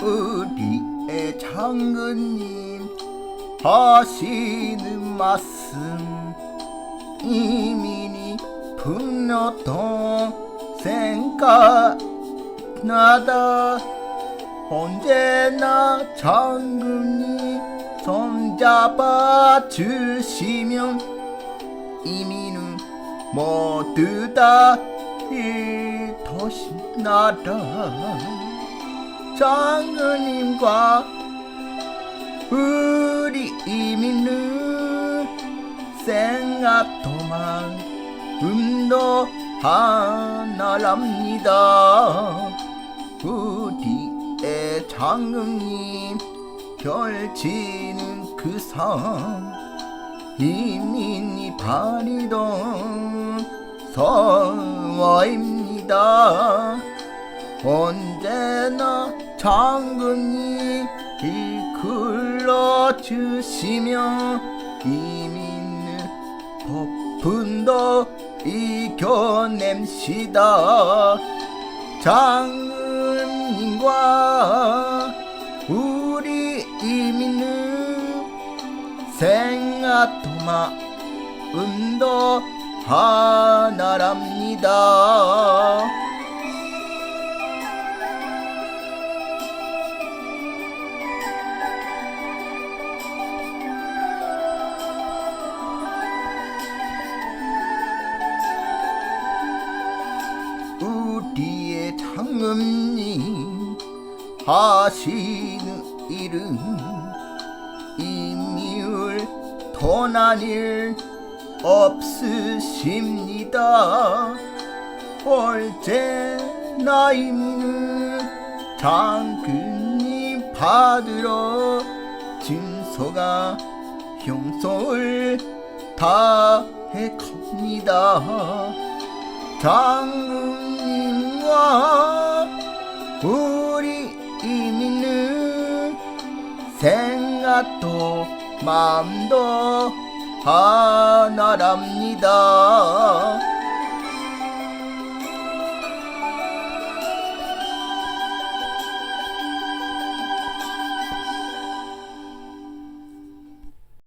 우리의 장군님 하시는 말씀 이민이 분노도 생각나다. 언제나 장군님 손잡아 주시면 이민은 모두 다 이도신나라 장군님과 우리 이민은 생각도만 음도 하나랍니다. 우리의 장군님 결치는 그상 이민이 바리던 서와입니다 언제나 장군이 이끌어 주시며 이민을 폭풍도 이겨냅시다. 장군님과 우리 이민은 생아토마 음도 하나랍니다 우리의 장군님 하시는 일은 이미울 도난 일 없으십니다. 언제나 이미는 장군님 받으러 진서가 형소를 다해 갑니다 장군님과 우리 이민은 생각도 마음도 하나랍니다